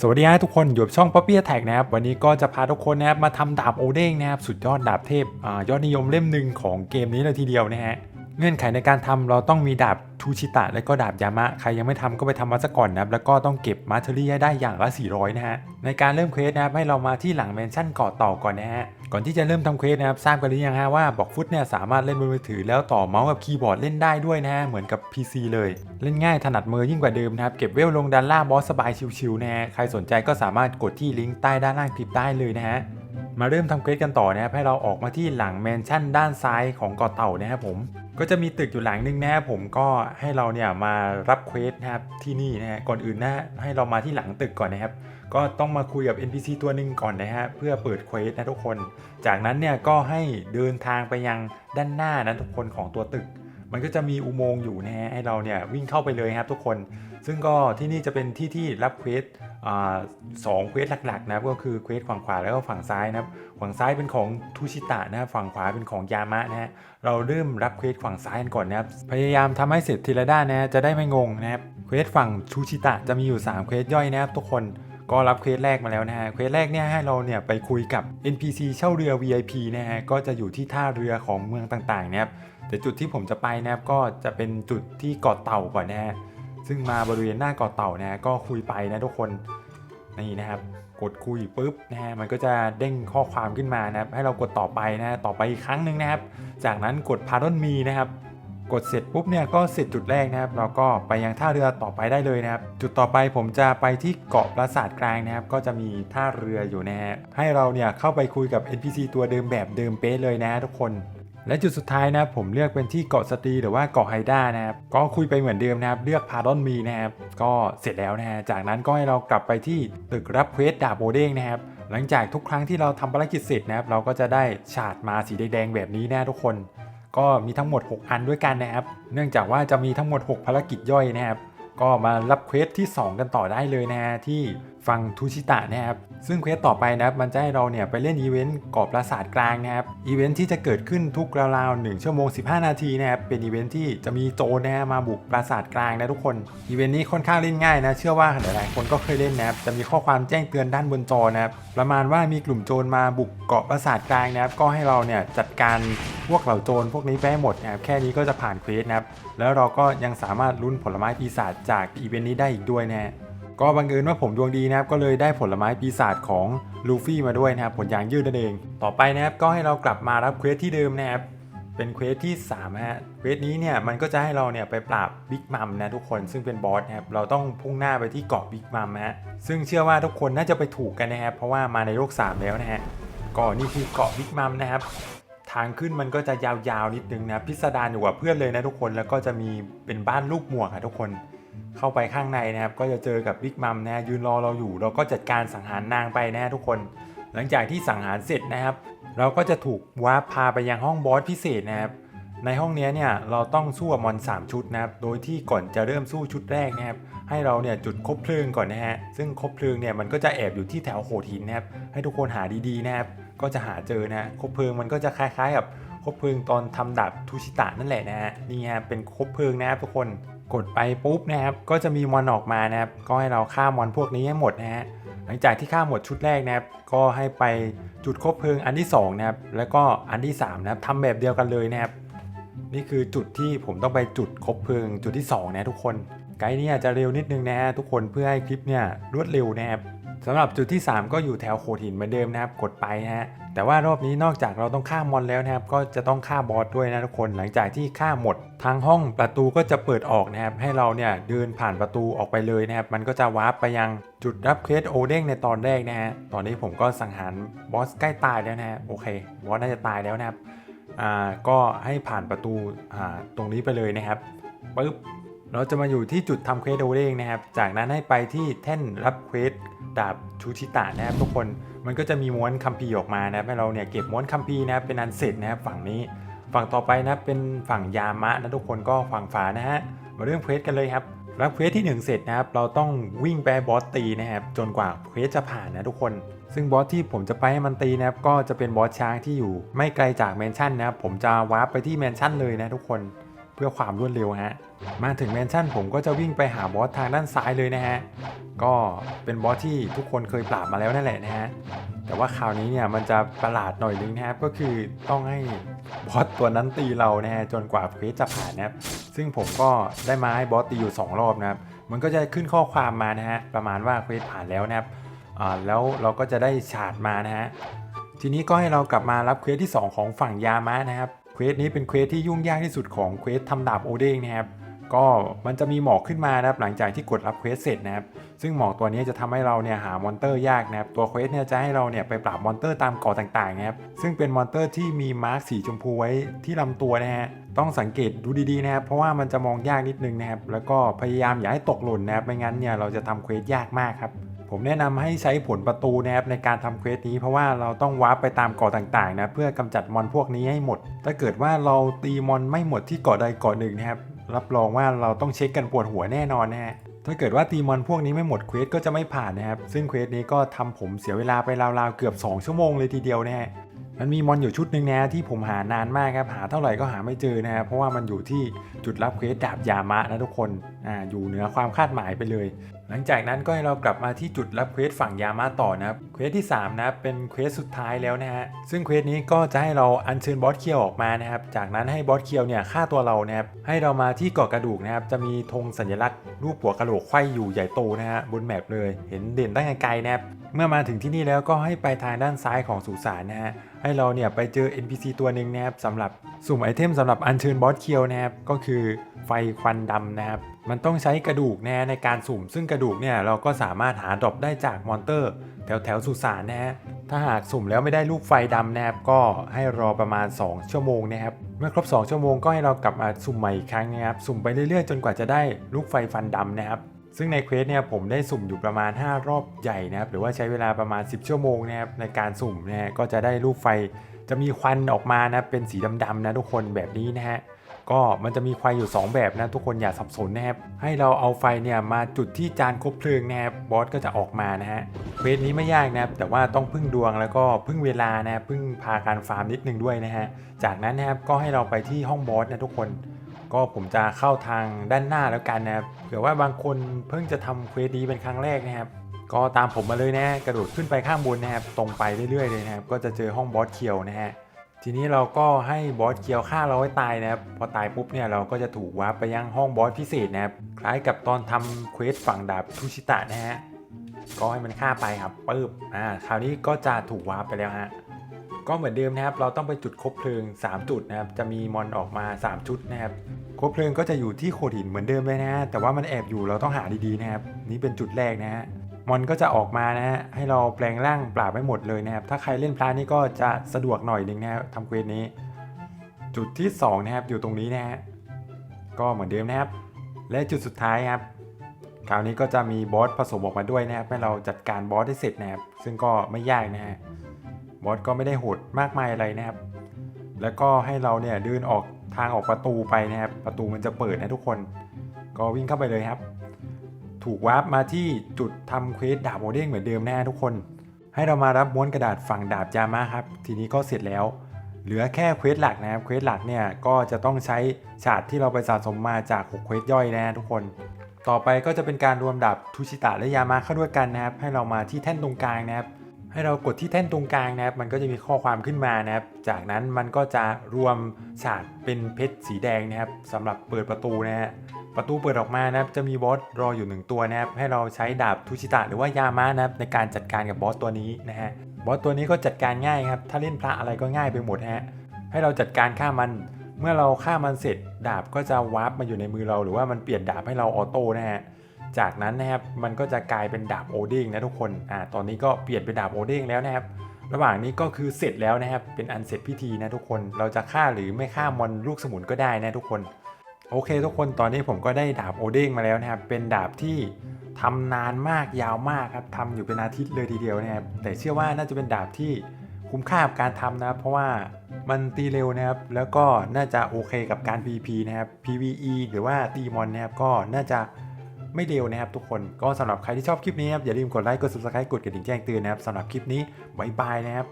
สวัสดีครับทุกคนอยู่กับช่องป๊อปปี้แท็กนะครับวันนี้ก็จะพาทุกคนนะครับมาทำดาบโอเด้งนะครับสุดยอดดาบเทพอยอดนิยมเล่มหนึ่งของเกมนี้เลยทีเดียวนะฮะ เงื่อนไขในการทำเราต้องมีดาบทูชิตะและก็ดาบยามะใครยังไม่ทำก็ไปทำมาซะก่อนนะครับแล้วก็ต้องเก็บมาเทอรี่ให้ได้อย่างละ 400 นะฮะในการเริ่มเควสนะครับให้เรามาที่หลังแมนชั่นเกาะต่าก่อนนะฮะก่อนที่จะเริ่มทำเควสนะครับทราบกันหรือยังฮะว่าบอกฟุตเนี่ยสามารถเล่นบนมือถือแล้วต่อเมาส์กับคีย์บอร์ดเล่นได้ด้วยนะฮะเหมือนกับ PC เลย เล่นง่ายถนัดมือยิ่งกว่าเดิมนะครับเก็บเวลลงด้านล่างบอสสบายชิวๆนะฮะใครสนใจก็สามารถกดที่ลิงก์ใต้ด้านล่างคลิปได้เลยนะฮะ มาเริ่มทำเควสกันต่อนะครับให้เราออกมาที่หลังแมนชั่นด้านซ้ายของเกาะเต่านะครับผมก็จะมีตึกอยู่หลังนึงนะครับผมก็ให้เราเนี่ยมารับเควสนะครับที่นี่นะฮะก่อนอื่นนะให้เรามาที่หลังตึกก่อนนะครับ ก็ต้องมาคุยกับ NPC ตัวหนึ่งก่อนนะฮะเพื่อเปิดเควสนะทุกคน จากนั้นเนี่ยก็ให้เดินทางไปยังด้านหน้านะทุกคนของตัวตึก มันก็จะมีอุโมงค์อยู่นะฮะให้เราเนี่ยวิ่งเข้าไปเลยครับทุกคน ซึ่งก็ที่นี่จะเป็นที่ที่รับเควสสองเควสหลักๆนะครับก็คือเควสฝั่งขวาแล้วก็ฝั่งซ้ายนะครับฝั่งซ้ายเป็นของทูชิตะนะครับฝั่งขวาเป็นของยามะนะฮะเราเริ่มรับเควสฝั่งซ้ายกันก่อนนะครับพยายามทำให้เสร็จทีละด้านนะฮะจะได้ไม่งงนะครับเควสฝั่งทูชิตะจะมีอยู่3เควสย่อยนะครับทุกคนก็รับเควสแรกมาแล้วนะฮะ เควสแรกเนี่ยให้เราเนี่ยไปคุยกับ NPC เช่าเรือ VIP นะฮะ ก็จะอยู่ที่ท่าเรือของเมืองต่างๆนะครับ แต่จุดที่ผมจะไปนะครับก็จะเป็นจุดที่เกาะเต่าก่อนนะฮะซึ่งมาบริเวณหน้าเกาะเต่านะก็คุยไปนะทุกคนนี่นะครับ กดคุยปุ๊บนะฮะมันก็จะเด้งข้อความขึ้นมานะครับ ให้เรากดต่อไปนะต่อไปอีกครั้งหนึ่งนะครับ จากนั้นกด Pardon Me นะครับกดเสร็จปุ๊บเนี่ยก็เสร็จจุดแรกนะครับ เราก็ไปยังท่าเรือต่อไปได้เลยนะครับ จุดต่อไปผมจะไปที่เกาะปราสาทกลางนะครับ ก็จะมีท่าเรืออยู่นะฮะให้เราเนี่ยเข้าไปคุยกับ NPC ตัวเดิมแบบเดิมเป๊ะเลยนะทุกคน และจุดสุดท้ายนะผมเลือกเป็นที่เกาะสตีหรือว่าเกาะไฮด้านะครับก็คุยไปเหมือนเดิมนะครับเลือกพาดอนมีนะครับก็เสร็จแล้วนะฮะจากนั้นก็ให้เรากลับไปที่ตึกรับเควสดาบโบเด้งนะครับหลังจากทุกครั้งที่เราทำภารกิจเสร็จนะครับเราก็จะได้ฉาดมาสีแดงๆแบบนี้นะทุกคน ก็มีทั้งหมด 6 อันด้วยกันนะครับ เนื่องจากว่าจะมีทั้งหมด 6 ภารกิจย่อยนะครับก็มารับเควสที่ 2 กันต่อได้เลยนะฮะที่ ฝั่งทูชิตะนะครับซึ่งเควสต่อไปนะครับมันจะให้เราเนี่ยไปเล่นอีเวนต์เกาะปราสาทกลางนะครับอีเวนต์ที่จะเกิดขึ้นทุกราวๆ1ชั่วโมง 15 นาทีนะครับเป็นอีเวนต์ที่จะมีโจรนะฮะมาบุกปราสาทกลางนะทุกคนอีเวนต์นี้ค่อนข้างเล่นง่ายนะเชื่อว่าหลายๆคนก็เคยเล่นนะครับจะมีข้อความแจ้งเตือนด้านบนจอนะครับประมาณว่ามีกลุ่มโจรมาบุกเกาะปราสาทกลางนะครับก็ให้เราเนี่ยจัดการพวกเหล่าโจรพวกนี้ไปให้หมดนะครับแค่นี้ก็จะผ่านเควสนะครับแล้วเราก็ยังสามารถลุ้นผลไม้ปีศาจจากอีเวนต์นี้ได้อีกด้วยนะฮะ ก็บังเอิญว่าผมดวงดีนะครับก็เลยได้ผลไม้ปีศาจของลูฟี่มาด้วยนะครับผลยางยืดนั่นเอง ต่อไปนะครับก็ให้เรากลับมารับเควสที่เดิมนะครับเป็นเควสที่3นะฮะเควสนี้เนี่ยมันก็จะให้เราเนี่ยไปปราบบิ๊กมัมนะทุกคนซึ่งเป็นบอสนะครับเราต้องพุ่งหน้าไปที่เกาะบิ๊กมัมนะฮะซึ่งเชื่อว่าทุกคนน่าจะไปถูกกันนะครับเพราะว่ามาในโลก 3 แล้วนะฮะก็นี่คือเกาะบิ๊กมัมนะครับทางขึ้นมันก็จะยาวๆนิดนึงนะพิสดารอยู่กับเพื่อนเลยนะทุกคนแล้วก็จะมีเป็นบ้านลูกหมวกอะทุกคน เข้าไปข้างในนะครับก็จะเจอกับบิ๊กมัมนะยืนรอเราอยู่ เราก็จัดการสังหารนางไปนะทุกคน หลังจากที่สังหารเสร็จนะครับ เราก็จะถูกวาร์ปพาไปยังห้องบอสพิเศษนะครับในห้องนี้เนี่ยเราต้องสู้กับมอน 3 ชุดนะครับ โดยที่ก่อนจะเริ่มสู้ชุดแรกนะครับ ให้เราเนี่ยจุดคบเพลิงก่อนนะฮะ ซึ่งคบเพลิงเนี่ยมันก็จะแอบอยู่ที่แถวโขดหินนะครับ ให้ทุกคนหาดีๆนะครับ ก็จะหาเจอนะคบเพลิงมันก็จะคล้ายๆกับคบเพลิงตอนทำดาบทูชิตะนั่นแหละนะฮะ นี่ฮะเป็นคบเพลิงนะครับทุกคน กดไปปุ๊บนะครับก็จะมีมอนออกมานะครับก็ให้เราฆ่ามอนพวกนี้ให้หมดนะฮะหลังจากที่ฆ่าหมดชุดแรกนะครับก็ให้ไปจุดคบเพลิงอันที่สองนะครับแล้วก็อันที่สามนะครับทำแบบเดียวกันเลยนะครับนี่คือจุดที่ผมต้องไปจุดคบเพลิงจุดที่2นะทุกคนไกด์เนี่ยจะเร็วนิดนึงนะฮะทุกคนเพื่อให้คลิปเนี่ยรวดเร็วนะครับ สำหรับจุดที่ 3 ก็อยู่แถวโขดหินเหมือนเดิมนะครับกดไปนะฮะแต่ว่ารอบนี้นอกจากเราต้องฆ่ามอนแล้วนะครับ ก็จะต้องฆ่าบอสด้วยนะทุกคนหลังจากที่ฆ่าหมด ทางห้องประตูก็จะเปิดออกนะครับ ให้เราเนี่ยเดินผ่านประตูออกไปเลยนะครับ มันก็จะวาร์ปไปยังจุดรับเคสโอเด้งในตอนแรกนะฮะตอนนี้ผมก็สังหารบอสใกล้ตายแล้วนะฮะโอเคบอสน่าจะตายแล้วนะครับอ่าก็ให้ผ่านประตูอ่าตรงนี้ไปเลยนะครับปึ๊บ เราจะมาอยู่ที่จุดทำเควสโอเด้งนะครับ จากนั้นให้ไปที่แท่นรับเควสดาบชูชิตะนะครับทุกคน มันก็จะมีม้วนคัมภีร์ออกมานะครับให้เราเนี่ยเก็บม้วนคัมภีร์นะครับเป็นอันเสร็จนะครับฝั่งนี้ ฝั่งต่อไปนะเป็นฝั่งยามะนะทุกคนก็ฝั่งฝานะฮะ มาเรื่องเควสกันเลยครับ รับเควสที่ 1 เสร็จนะครับ เราต้องวิ่งไปบอสตีนะครับจนกว่าเควสจะผ่านนะทุกคน ซึ่งบอสที่ผมจะไปให้มันตีนะครับก็จะเป็นบอสช้างที่อยู่ ไม่ไกลจากแมนชั่นนะครับผมจะวาร์ปไปที่แมนชั่นเลยนะทุกคน พื่อความรวดเร็วฮะ มาถึงแมนชั่นผมก็จะวิ่งไปหาบอสทางด้านซ้ายเลยนะฮะ ก็เป็นบอสที่ทุกคนเคยปราบมาแล้วนั่นแหละนะฮะ แต่ว่าคราวนี้เนี่ยมันจะประหลาดหน่อยนึงนะครับ ก็คือต้องให้บอสตัวนั้นตีเรานะฮะจนกว่าเควสจะผ่านนะครับ ซึ่งผมก็ได้มาให้บอสตีอยู่ 2 รอบนะครับ มันก็จะขึ้นข้อความมานะฮะประมาณว่าเควสผ่านแล้วนะครับอ่าแล้วเราก็จะได้ฉาดมานะฮะทีนี้ก็ให้เรากลับมารับเควสที่ 2 ของฝั่งยามะนะครับ ควสนี้เป็นเควสที่ยุ่งยากที่สุดของเควสทำดาบโอเด้งนะครับก็มันจะมีหมอกขึ้นมานะครับหลังจากที่กดรับเควสเสร็จนะครับซึ่งหมอกตัวนี้จะทำให้เราเนี่ยหามอนเตอร์ยากนะครับตัวเควสเนี่ยจะให้เราเนี่ยไปปราบมอนเตอร์ตามเกาะต่างๆนะครับซึ่งเป็นมอนเตอร์ที่มีมาร์กสีชมพูไว้ที่ลำตัวนะฮะต้องสังเกตดูดีๆนะครับเพราะว่ามันจะมองยากนิดนึงนะครับแล้วก็พยายามอย่าให้ตกหล่นนะครับไม่งั้นเนี่ยเราจะทำเควสยากมากครับ ผมแนะนำให้ใช้ผลประตูนะครับในการทำเควสนี้เพราะว่าเราต้องวาร์ปไปตามเกาะต่างๆนะเพื่อกำจัดมอนพวกนี้ให้หมด ถ้าเกิดว่าเราตีมอนไม่หมดที่เกาะใดเกาะหนึ่งนะครับรับรองว่าเราต้องเช็คกันปวดหัวแน่นอนนะฮะถ้าเกิดว่าตีมอนพวกนี้ไม่หมดเควสก็จะไม่ผ่านนะครับซึ่งเควสนี้ก็ทำผมเสียเวลาไปราวๆเกือบ 2 ชั่วโมงเลยทีเดียวนะฮะ มันมีมอนอยู่ชุดหนึ่งนะที่ผมหานานมากครับหาเท่าไหร่ก็หาไม่เจอนะครับเพราะว่ามันอยู่ที่จุดรับเควสดาบยามะนะทุกคนอ่าอยู่เหนือความคาดหมายไปเลย หลังจากนั้นก็ให้เรากลับมาที่จุดรับเควสฝั่งยามะต่อนะครับเควสที่3นะเป็นเควสสุดท้ายแล้วนะฮะซึ่งเควสนี้ก็จะให้เราอัญเชิญบอสเคียวออกมานะครับจากนั้นให้บอสเคียวเนี่ยฆ่าตัวเรานะครับให้เรามาที่เกาะกระดูกนะครับจะมีธงสัญลักษณ์รูปหัวกระโหลกไขว้อยู่ใหญ่โตนะฮะบนแมปเลย เห็นเด่นตั้งไกลๆนะครับเมื่อมาถึงที่นี่แล้วก็ให้ไปทางด้านซ้ายของสุสานนะฮะ ให้เราเนี่ยไปเจอ NPC ตัวหนึ่งนะครับสำหรับสุ่มไอเทมสำหรับอัญเชิญบอสเคียวนะครับก็คือไฟควันดำนะครับมันต้องใช้กระดูกนะฮะในการสุ่ม ซึ่งกระดูกเนี่ยเราก็สามารถหาดรอปได้จากมอนเตอร์ แถวแถวสุสานนะฮะถ้าหากสุ่มแล้วไม่ได้ลูกไฟดำนะครับก็ให้รอประมาณ 2 ชั่วโมงนะครับเมื่อครบ 2 ชั่วโมงก็ให้เรากลับมาสุ่มใหม่อีกครั้งนะครับสุ่มไปเรื่อยๆ จนกว่าจะได้ลูกไฟฟันดำนะครับ ซึ่งในเควสเนี่ยผมได้สุ่มอยู่ประมาณ 5 รอบใหญ่นะครับหรือว่าใช้เวลาประมาณ 10 ชั่วโมงนะครับในการสุ่มนะฮะก็จะได้ลูกไฟจะมีควันออกมานะเป็นสีดำๆนะทุกคนแบบนี้นะฮะก็มันจะมีไฟอยู่ 2 แบบนะทุกคนอย่าสับสนนะครับให้เราเอาไฟเนี่ยมาจุดที่จานคบเพลิงนะครับบอสก็จะออกมานะฮะเควสนี้ไม่ยากนะครับแต่ว่าต้องพึ่งดวงแล้วก็พึ่งเวลานะพึ่งพาการฟาร์มนิดนึงด้วยนะฮะจากนั้นนะครับก็ให้เราไปที่ห้องบอสนะทุกคน ก็ผมจะเข้าทางด้านหน้าแล้วกันนะครับเผื่อว่าบางคนเพิ่งจะทำเควสนี้เป็นครั้งแรกนะครับ ก็ตามผมมาเลยนะฮะกระโดดขึ้นไปข้างบนนะครับตรงไปเรื่อยๆเลยนะครับก็จะเจอห้องบอสเคียวนะฮะทีนี้เราก็ให้บอสเคียวฆ่าเราให้ตายนะครับพอตายปุ๊บเนี่ยเราก็จะถูกวาร์ปไปยังห้องบอสพิเศษนะครับคล้ายกับตอนทำเควสฝั่งดาบทูชิตะนะฮะก็ให้มันฆ่าไปครับปึ๊บอ่าคราวนี้ก็จะถูกวาร์ปไปแล้วฮะ ก็เหมือนเดิมนะครับ เราต้องไปจุดคบเพลิง 3 จุดนะครับ จะมีมอนออกมา 3 ชุดนะครับคบเพลิงก็จะอยู่ที่โขดหินเหมือนเดิมเลยนะแต่ว่ามันแอบอยู่เราต้องหาดีๆนะครับ นี่เป็นจุดแรกนะฮะมอนก็จะออกมานะฮะให้เราแปลงร่างปราบให้หมดเลยนะครับ ถ้าใครเล่นพลานี่ก็จะสะดวกหน่อยนึงนะครับทำเควสนี้ จุดที่สองนะครับอยู่ตรงนี้นะฮะก็เหมือนเดิมนะครับ และจุดสุดท้ายครับคราวนี้ก็จะมีบอสผสมออกมาด้วยนะครับให้เราจัดการบอสได้เสร็จนะครับซึ่งก็ไม่ยากนะฮะ บอสก็ไม่ได้โหดมากมายอะไรนะครับ แล้วก็ให้เราเนี่ยเดินออกทางออกประตูไปนะครับ ประตูมันจะเปิดนะทุกคน ก็วิ่งเข้าไปเลยครับ ถูกวาร์ปมาที่จุดทำเควสดาบโอเด้งเหมือนเดิมนะทุกคน ให้เรามารับม้วนกระดาษฝั่งดาบยามะครับ ทีนี้ก็เสร็จแล้ว เหลือแค่เควสหลักนะครับ เควสหลักเนี่ยก็จะต้องใช้ฉาดที่เราไปสะสมมาจาก6เควสย่อยนะทุกคน ต่อไปก็จะเป็นการรวมดาบทูชิตะและยามะเข้าด้วยกันนะครับ ให้เรามาที่แท่นตรงกลางนะครับ ให้เรากดที่แท่นตรงกลางนะครับ มันก็จะมีข้อความขึ้นมานะครับ จากนั้นมันก็จะรวมฉากเป็นเพชรสีแดงนะครับสำหรับเปิดประตูนะฮะประตูเปิดออกมานะครับจะมีบอสรออยู่หนึ่งตัวนะครับให้เราใช้ดาบทูชิตะหรือว่ายามะนะครับในการจัดการกับบอสตัวนี้นะฮะบอสตัวนี้ก็จัดการง่ายครับถ้าเล่นพระอะไรก็ง่ายไปหมดฮะให้เราจัดการฆ่ามันเมื่อเราฆ่ามันเสร็จ ดาบก็จะวาร์ปมาอยู่ในมือเรา หรือว่ามันเปลี่ยนดาบให้เราออโต้นะฮะ จากนั้นนะครับมันก็จะกลายเป็นดาบโอเด้งนะทุกคนอ่าตอนนี้ก็เปลี่ยนเป็นดาบโอเด้งแล้วนะครับ ระหว่างนี้ก็คือเสร็จแล้วนะครับ เป็นอันเสร็จพิธีนะทุกคน เราจะฆ่าหรือไม่ฆ่ามอนลูกสมุนก็ได้นะทุกคน โอเค ทุกคนตอนนี้ผมก็ได้ดาบโอเด้งมาแล้วนะครับ เป็นดาบที่ทำนานมากยาวมากครับทำอยู่เป็นอาทิตย์เลยทีเดียวนะครับ แต่เชื่อว่าน่าจะเป็นดาบที่คุ้มค่ากับการทำนะครับ เพราะว่ามันตีเร็วนะครับ แล้วก็น่าจะโอเคกับการ PVP นะครับ PVE หรือว่าตีมอนนะครับ ก็น่าจะ ไม่เร็วนะครับทุกคนก็สำหรับใครที่ชอบคลิปนี้ครับอย่าลืมกดไลค์กดซับสไครต์กดกระดิ่งแจ้งเตือนนะครับสำหรับคลิปนี้บายบายนะครับ